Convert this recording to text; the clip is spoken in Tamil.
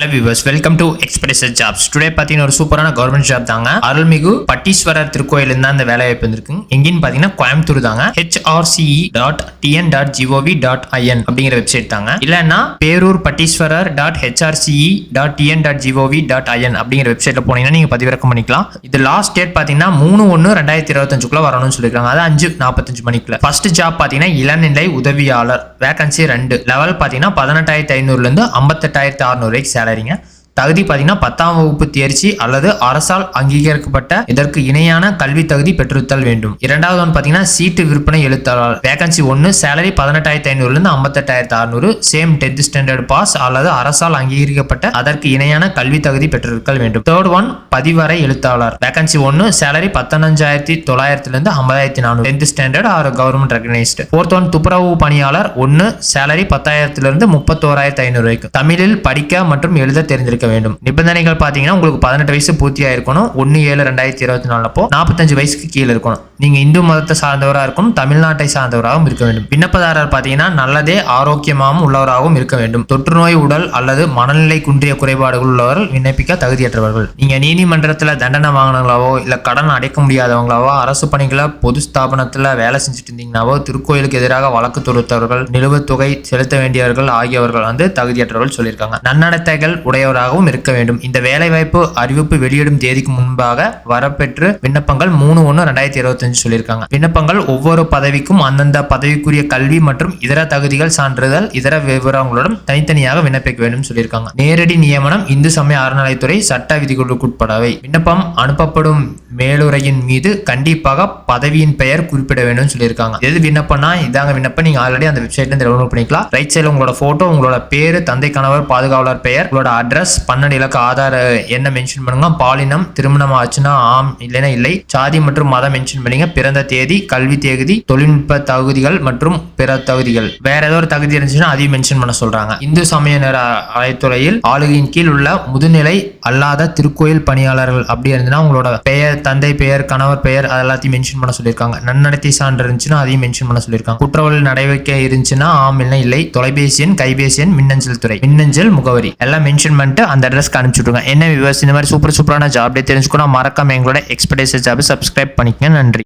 Hello viewers welcome to Express Jobs today பார்த்தீங்கன்னா ஒரு சூப்பரான கவர்மெண்ட் ஜாப் தாங்க. அருள்மிகு பட்டீஸ்வரர் திருக்கோயிலிருந்து தான் அந்த வேலை வாய்ப்பு வந்திருக்கு எங்கேன்னு பார்த்தீங்கன்னா கோயம்புத்தூர் தாங்க. HRCE dot TN dot GOV dot IN அப்படிங்கிற வெப்சைட் தாங்க. இல்லைன்னா Perur Patteeswarar dot HRCE dot TN dot GOV dot IN அப்படிங்கிற வெப்சைட்ல போனீங்கன்னா நீங்க பதிவிறக்கம் பண்ணிக்கலாம். இது லாஸ்ட் டேட் பார்த்தீங்கன்னா மூணு ஒன்று ரெண்டாயிரத்தி இருபத்தஞ்சுக்குள்ள வரணும்னு சொல்லியிருக்காங்க. அது அஞ்சு நாற்பத்தஞ்சு மணிக்குள்ள. ஃபர்ஸ்ட் ஜாப் பார்த்தீங்கன்னா இளநிலை உதவியாளர் வேகன்சி ரெண்டு. லெவல் பார்த்தீங்கன்னா பதினெட்டாயிரத்தி ஐநூறுலேருந்து ஐம்பத்தெட்டாயிரத்தி அறுநூறு வரைக்கும் galerinha. தகுதி பார்த்தீங்கன்னா பத்தாம் வகுப்பு தேர்ச்சி அல்லது அரசால் அங்கீகரிக்கப்பட்ட இதற்கு இணையான கல்வி தகுதி பெற்றுத்தல் வேண்டும். இரண்டாவது ஒன்று பார்த்தீங்கன்னா சீட்டு விற்பனை எழுத்தாளர். வேகன்சி ஒன்று சேலரி பதினெட்டாயிரத்தி ஐநூறுலேருந்து ஐம்பத்தெட்டாயிரத்தி அறுநூறு. சேம் டென்த் ஸ்டாண்டர்ட் பாஸ் அல்லது அரசால் அங்கீகரிக்கப்பட்ட அதற்கு இணையான கல்வி தகுதி பெற்றிருத்தல் வேண்டும். தேர்ட் ஒன் பதிவரை எழுத்தாளர். வேகன்சி ஒன்று சேலரி பத்தனஞ்சாயிரத்தி தொள்ளாயிரத்துலேருந்து ஐம்பதாயிரத்தி நானூறு. Tenth standard or government recognised fourth one துப்புரவு பணியாளர். ஒன்று சேலரி பத்தாயிரத்திலிருந்து முப்பத்தோராயிரத்தி ஐநூறு வரைக்கும். தமிழில் படிக்க மற்றும் எழுத தெரிந்திருக்க வேண்டும். நிபந்தனைகள் பார்த்தீங்கன்னா உங்களுக்கு பதினெட்டு வயசு பூர்த்தியாக இருக்கணும் ஒன்று ஏழு ரெண்டாயிரத்தி இருபத்தி நாலு அப்போ நாற்பத்தஞ்சு வயசுக்கு கீழே இருக்கணும். நீங்கள் இந்து மதத்தை சார்ந்தவராக இருக்கும் தமிழ்நாட்டை சார்ந்தவராகவும் இருக்க வேண்டும். விண்ணப்பதாரர் பார்த்தீங்கன்னா நல்லதே ஆரோக்கியமாகவும் உள்ளவராகவும் இருக்க வேண்டும். தொற்றுநோய் உடல் அல்லது மனநிலை குன்றிய குறைபாடுகள் உள்ளவர்கள் விண்ணப்பிக்க தகுதியற்றவர்கள். நீங்கள் நீதிமன்றத்தில் தண்டனை வாங்கினவங்களாவோ இல்லை கடன் அடைக்க முடியாதவங்களாவோ அரசு பணிகளை பொது ஸ்தாபனத்தில் வேலை செஞ்சுட்டு இருந்தீங்கனாவோ திருக்கோயிலுக்கு எதிராக வழக்கு தொடுத்தவர்கள் நிலுவைத் தொகை செலுத்த வேண்டியவர்கள் ஆகியவர்கள் வந்து தகுதியற்றவர்கள் சொல்லியிருக்காங்க. நன்னடத்தைகள் உடையவராகவும் இருக்க வேண்டும். இந்த வேலைவாய்ப்பு அறிவிப்பு வெளியிடும் தேதிக்கு முன்பாக வரப்பெற்று விண்ணப்பங்கள் மூணு ஒன்று ரெண்டாயிரத்தி இருபத்தஞ்சு சொல்லியிருக்காங்க. விண்ணப்பங்கள் ஒவ்வொரு பதவிக்கும் அந்தந்த பதவிக்குரிய கல்வி மற்றும் இதர தகுதிகள் சான்றிதழ் இதர விவரங்களுடன் தனித்தனியாக விண்ணப்பிக்க வேண்டும் சொல்லியிருக்காங்க. நேரடி நியமனம் இந்து சமய அறநிலைத்துறை சட்ட விதிகளுக்குட்படவை விண்ணப்பம் அனுப்பப்படும் மேலுரையின் மீது கண்டிப்பாக பதவியின் பெயர் குறிப்பிட வேண்டும் சொல்லியிருக்காங்க. எது விண்ணப்பம்னா இதாங்க விண்ணப்பம். நீங்க ஆல்ரெடி அந்த வெப்சைட்ல இருந்து டவுன்லோட் பண்ணிக்கலாம். ரைட் சைடில் உங்களோட போட்டோ உங்களோட பேர் தந்தை கணவர் பாதுகாவலர் பெயர் உங்களோட அட்ரஸ் பன்னெண்டு இலக்க ஆதார என்ன மென்ஷன் பண்ணுங்க. பாலினம் திருமணம் ஆச்சுன்னா ஆம் இல்லைன்னா இல்லை. சாதி மற்றும் மதம் மென்ஷன் பண்ணி பண்ணுங்க பிறந்த தேதி கல்வி தேதி தொழில்நுட்ப தகுதிகள் மற்றும் பிற தகுதிகள். வேற ஏதோ ஒரு தகுதி இருந்துச்சுன்னா அதையும் மென்ஷன் பண்ண சொல்றாங்க. இந்து சமய நேர அலைத்துறையில் ஆளுகையின் கீழ் உள்ள முதுநிலை அல்லாத திருக்கோயில் பணியாளர்கள் அப்படி இருந்துன்னா உங்களோட பெயர் தந்தை பெயர் கணவர் பெயர் அது எல்லாத்தையும் மென்ஷன் பண்ண சொல்லியிருக்காங்க. நன்னடத்தை சான்று இருந்துச்சுன்னா அதையும் மென்ஷன் பண்ண சொல்லியிருக்காங்க. குற்றவாளி நடவடிக்கை இருந்துச்சுன்னா ஆம் இல்லை இல்லை தொலைபேசி எண் கைபேசி எண் மின்னஞ்சல் துறை மின்னஞ்சல் முகவரி. எல்லாம் மென்ஷன் பண்ணிட்டு அந்த அட்ரஸ்க்கு அனுப்பிச்சு விட்ருங்க என்ன விவசாயம் இந்த மாதிரி சூப்பர் சூப்பரான ஜாப் தெரிஞ்சுக்கணும் மறக்காம எங்களோட எக்ஸ்பர்டைஸ் ஜாப் சப்ஸ்கிரைப் பண்ணிக்கங்க. நன்றி.